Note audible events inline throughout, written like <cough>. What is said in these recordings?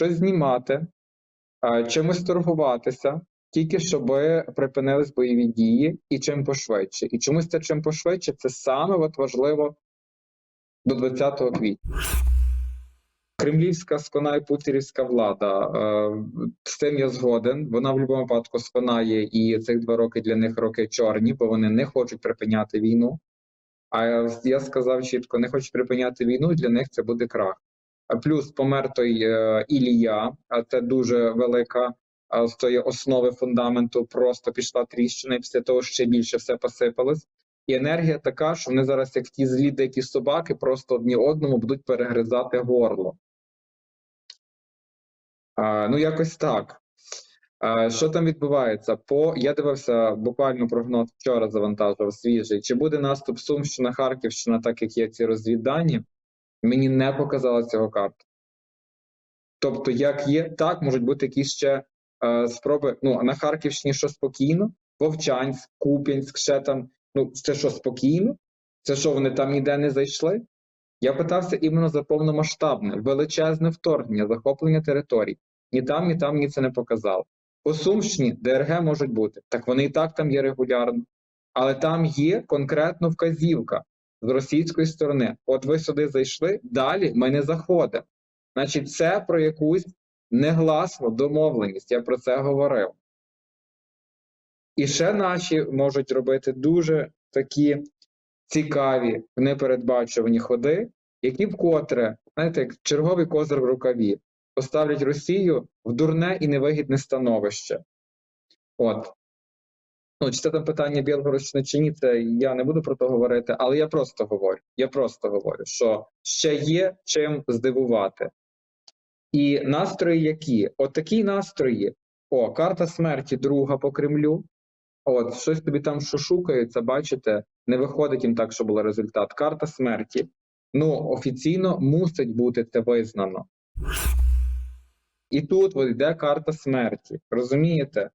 щось знімати, е, чимось торгуватися, тільки щоб припинились бойові дії і чим пошвидше. І чомусь це чим пошвидше, це саме от важливо до 20 квітня. Кремлівська скона і путірівська влада. е, З цим я згоден. Вона в будь-якому випадку сконає, і цих два роки для них роки чорні, бо вони не хочуть припиняти війну. А я сказав чітко: не хочуть припиняти війну, для них це буде крах. Плюс помер той е, Ілія, а це дуже велика з тої основи фундаменту, просто пішла тріщина, і після того ще більше все посипалось. І енергія така, що вони зараз, як ті злі дикі собаки, просто одні одному будуть перегризати горло. А, ну, якось так. А, що там відбувається? По я дивився буквально прогноз вчора завантажував свіжий. Чи буде наступ Сумщина, Харківщина, так як є ці розвіддані? Мені не показала цього карта. Тобто, як є, так можуть бути якісь ще е, спроби. Ну, на Харківщині що спокійно, Вовчанськ, Куп'янськ, ще там. Ну, це що спокійно? Це що вони там ніде не зайшли? Я питався іменно за повномасштабне, величезне вторгнення, захоплення територій. Ні там, ні там мені це не показало. По Сумщині ДРГ можуть бути. Так вони і так там є регулярно. Але там є конкретно вказівка з російської сторони. От ви сюди зайшли, далі ми не заходимо. Значить, це про якусь негласну домовленість. Я про це говорив. І ще наші можуть робити дуже такі цікаві, непередбачувані ходи, які вкотре, знаєте, як черговий козир в рукаві, поставлять Росію в дурне і невигідне становище. От. Ну, чи це там питання Білгородщини чи ні, це я не буду про то говорити, але я просто говорю. Я просто говорю, що ще є чим здивувати. І настрої які? От такі настрої. О, карта смерті друга по Кремлю. От, щось тобі там шушукається, бачите, не виходить їм так, що був результат. Карта смерті. Ну, офіційно мусить бути це визнано. І тут от йде карта смерті. Розумієте?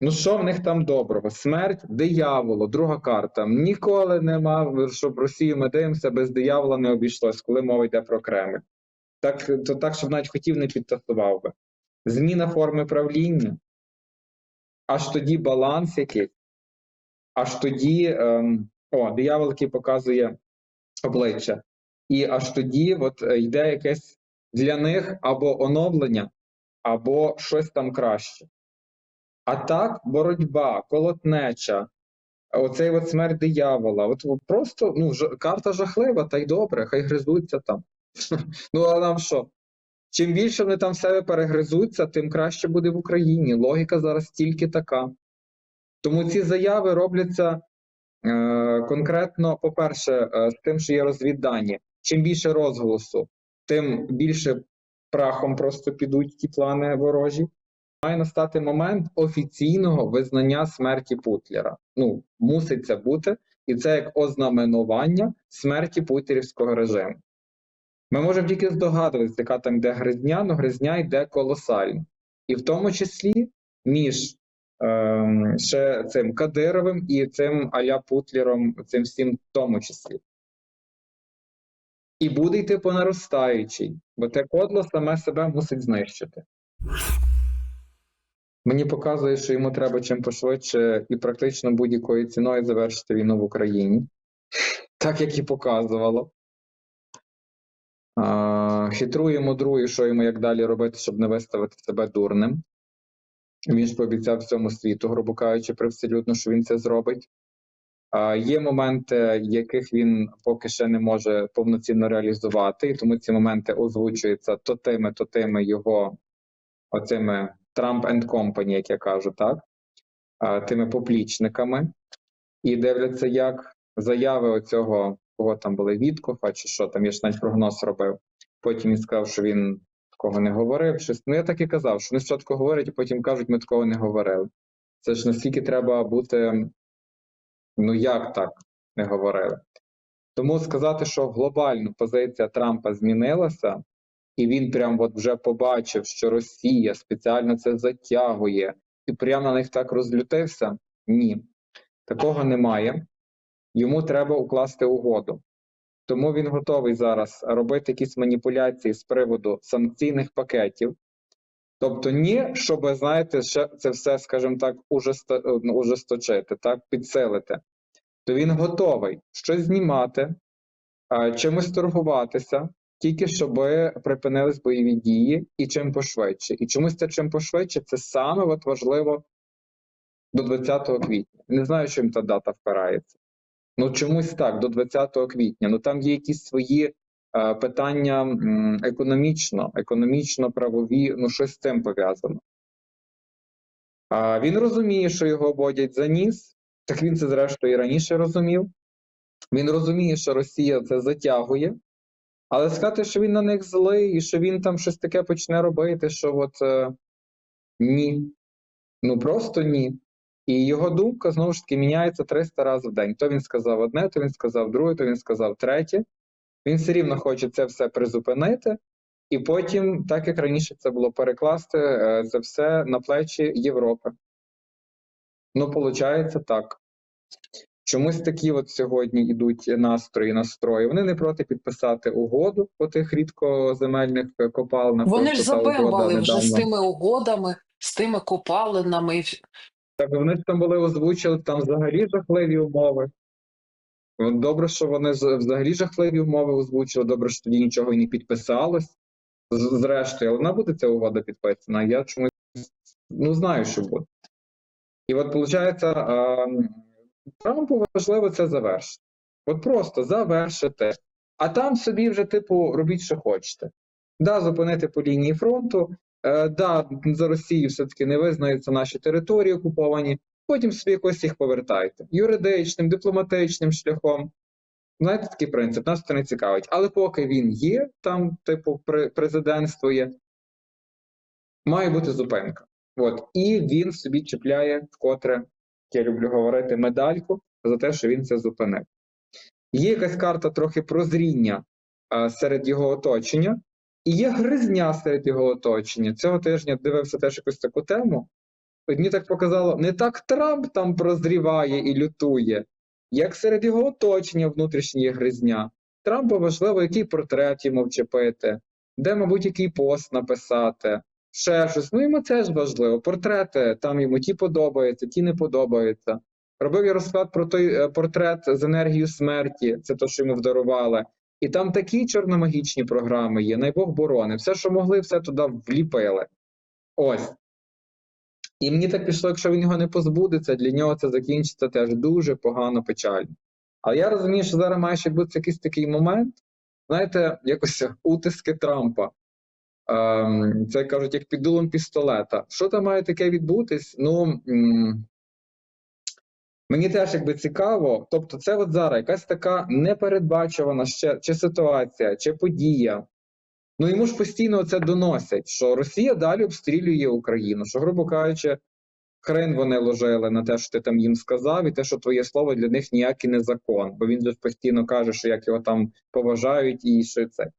Ну, що в них там доброго? Смерть дияволу, друга карта. Ніколи нема, щоб Росію ми дивимося, без диявола не обійшлось, коли мова йде про Кремль. Так, то так, щоб навіть хотів, не підтасував би. Зміна форми правління, аж тоді баланс якийсь, аж тоді ем, о, диявол, який показує обличчя. І аж тоді от, е, йде якесь для них або оновлення, або щось там краще. А так, боротьба, колотнеча, оцей от смерть диявола. От просто ну, ж, карта жахлива, та й добре, хай гризуться там. <laughs> Ну, а нам що? Чим більше вони там себе перегризуться, тим краще буде в Україні. Логіка зараз тільки така. Тому ці заяви робляться е, конкретно, по-перше, е, з тим, що є розвіддані. Чим більше розголосу, тим більше прахом просто підуть ті плани ворожі. Має настати момент офіційного визнання смерті Путлера. Ну, мусить це бути, і це як ознаменування смерті путлерівського режиму. Ми можемо тільки здогадуватися, яка там йде гризня, але гризня йде колосально. І в тому числі між ем, ще цим Кадировим і цим Аля Путлером, цим всім в тому числі. І буде йти по наростаючій, бо те кодло саме себе мусить знищити. Мені показує, що йому треба чим пошвидше і практично будь-якою ціною завершити війну в Україні, так як і показувало. А, хитрує, мудрує, що йому як далі робити, щоб не виставити себе дурним. Він ж пообіцяв всьому світу, грубо кажучи, привселюдно, що він це зробить. А, є моменти, яких він поки ще не може повноцінно реалізувати, і тому ці моменти озвучуються то тими, то тими його оцими Trump and Company, як я кажу, так? Тими поплічниками, і дивляться, як заяви оцього, кого там були Віткофа, чи що там, я ж навіть прогноз робив. Потім він сказав, що він такого не говорив. Щось. Ну, я так і казав, що вони спочатку говорять, а потім кажуть, ми такого не говорили. Це ж наскільки треба бути, ну як так не говорили. Тому сказати, що глобально позиція Трампа змінилася, і він прям от вже побачив, що Росія спеціально це затягує, і прямо на них так розлютився. Ні, такого немає. Йому треба укласти угоду. Тому він готовий зараз робити якісь маніпуляції з приводу санкційних пакетів, Тобто, ні, щоб, знаєте, ще це все, скажімо так, ну, ужесточити, так, підсилити, то він готовий щось знімати, чимось торгуватися, тільки щоб припинились бойові дії і чим пошвидше. І чомусь це чим пошвидше, це саме от важливо до 20 квітня. Не знаю, чим та дата впирається. Ну, чомусь так, до 20 квітня. Ну там є якісь свої е, питання економічно, економічно-правові, ну щось з цим пов'язано. А він розуміє, що його обводять за ніс, так він це зрештою і раніше розумів. Він розуміє, що Росія це затягує, але сказати, що він на них злий і що він там щось таке почне робити, що от е, ні. Ну просто ні. І його думка знову ж таки міняється 300 разів в день. То він сказав одне, то він сказав друге, то він сказав третє. Він все рівно хоче це все призупинити, і потім, так як раніше це було, перекласти це все на плечі Європи. Ну, виходить так. Чомусь такі от сьогодні йдуть настрої, настрої. Вони не проти підписати угоду по тих рідкоземельних копалинах. Вони ж забембали вже з тими угодами, з тими копалинами. Так вони ж там були озвучили там взагалі жахливі умови. Добре, що вони взагалі жахливі умови озвучили, добре, що тоді нічого і не підписалось. Зрештою, вона буде ця угода підписана. Я чомусь ну знаю, що буде. І от виходить, Трампу важливо це завершити. От просто завершити. А там собі вже, типу, робіть, що хочете. Да, зупинити по лінії фронту. Е, да, за Росією все-таки не визнаються наші території окуповані. Потім собі якось їх повертайте. Юридичним, дипломатичним шляхом. Знаєте, такий принцип, нас це не цікавить. Але поки він є, там, типу, пре- президентство є, має бути зупинка. От. І він собі чіпляє вкотре, я люблю говорити, медальку за те, що він це зупинив. Є якась карта трохи прозріння а, серед його оточення, і є гризня серед його оточення. Цього тижня дивився теж якусь таку тему. Мені так показало, не так Трамп там прозріває і лютує, як серед його оточення внутрішньої гризня. Трампу важливо, який портрет йому вчепити, де, мабуть, який пост написати, ще щось. Ну йому це ж важливо. Портрети там йому ті подобаються, ті не подобаються. Робив я розклад про той е, портрет з енергією смерті, це те, що йому вдарували. І там такі чорномагічні програми є, найбог борони. Все, що могли, все туди вліпили. Ось. І мені так пішло, якщо він його не позбудеться, для нього це закінчиться теж дуже погано печально. Але я розумію, що зараз має ще відбутися якийсь такий момент, знаєте, якось утиски Трампа. Ем, це кажуть, як під дулом пістолета. Що там має таке відбутись? Ну мені теж якби цікаво. Тобто, це от зараз якась така непередбачувана ще чи ситуація, чи подія. Ну йому ж постійно це доносять, що Росія далі обстрілює Україну, що, грубо кажучи, хрен вони ложили на те, що ти там їм сказав, і те, що твоє слово для них ніякий не закон, бо він же постійно каже, що як його там поважають і що це.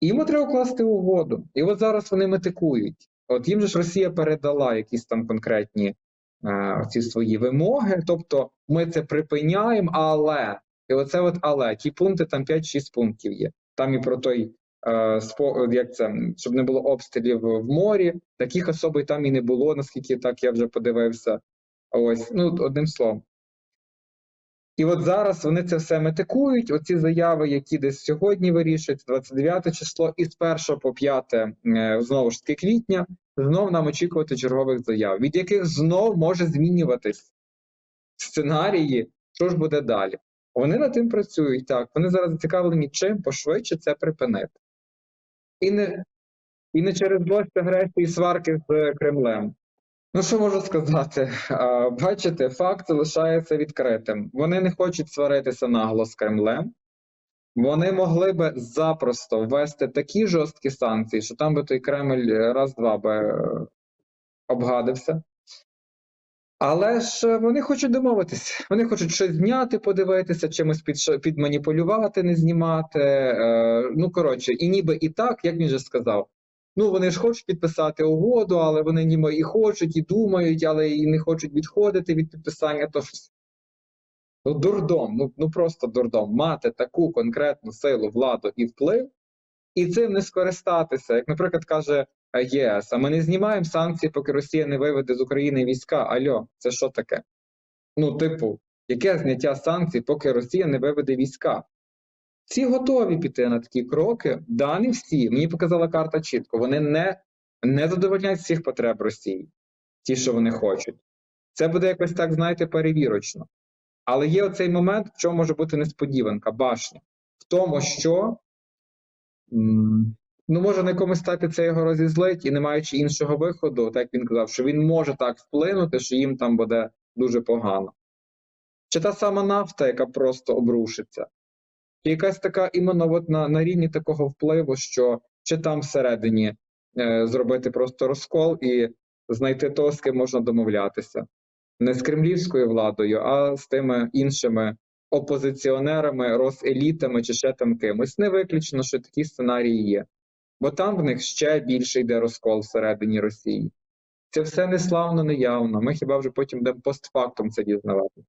Йому треба укласти угоду. І от зараз вони метикують. От їм же ж Росія передала якісь там конкретні е, ці свої вимоги. Тобто ми це припиняємо, але і оце от але ті пункти там 5-6 пунктів є. Там і про той е, спо, як це, щоб не було обстрілів в морі. Таких особей там і не було, наскільки так я вже подивився. Ось, ну одним словом. І от зараз вони це все метикують. Оці заяви, які десь сьогодні вирішують, 29 число, і з 1 по 5, е, знову ж таки квітня, знов нам очікувати чергових заяв, від яких знов може змінюватись сценарії, що ж буде далі. Вони над тим працюють так. Вони зараз зацікавлені чим пошвидше це припинити. І не, і не через злость агресії і сварки з Кремлем. Ну, що можу сказати? Бачите, факт залишається відкритим. Вони не хочуть сваритися нагло з Кремлем. Вони могли би запросто ввести такі жорсткі санкції, що там би той Кремль раз-два би е, обгадився. Але ж вони хочуть домовитися. Вони хочуть щось зняти, подивитися, чимось під, підманіпулювати, не знімати. Е, ну, коротше, і ніби і так, як він же сказав. Ну, вони ж хочуть підписати угоду, але вони ніби і хочуть, і думають, але і не хочуть відходити від підписання. То щось. Ну, дурдом, ну, ну просто дурдом. Мати таку конкретну силу, владу і вплив, і цим не скористатися. Як, наприклад, каже ЄС. А ми не знімаємо санкції, поки Росія не виведе з України війська. Альо, це що таке? Ну, типу, яке зняття санкцій, поки Росія не виведе війська? Всі готові піти на такі кроки. Дані всі, мені показала карта чітко. Вони не, не задовольняють всіх потреб Росії, ті, що вони хочуть. Це буде якось так, знаєте, перевірочно. Але є оцей момент, в чому може бути несподіванка, башня. В тому, що ну, може на якомусь етапі це його розізлить, і не маючи іншого виходу, так він казав, що він може так вплинути, що їм там буде дуже погано. Чи та сама нафта, яка просто обрушиться, якась така іменно от на, на рівні такого впливу, що чи там всередині е, зробити просто розкол і знайти того, з ким можна домовлятися. Не з кремлівською владою, а з тими іншими опозиціонерами, розелітами чи ще там кимось. Не виключено, що такі сценарії є. Бо там в них ще більше йде розкол всередині Росії. Це все неславно, неявно. Ми хіба вже потім будемо постфактум це дізнавати.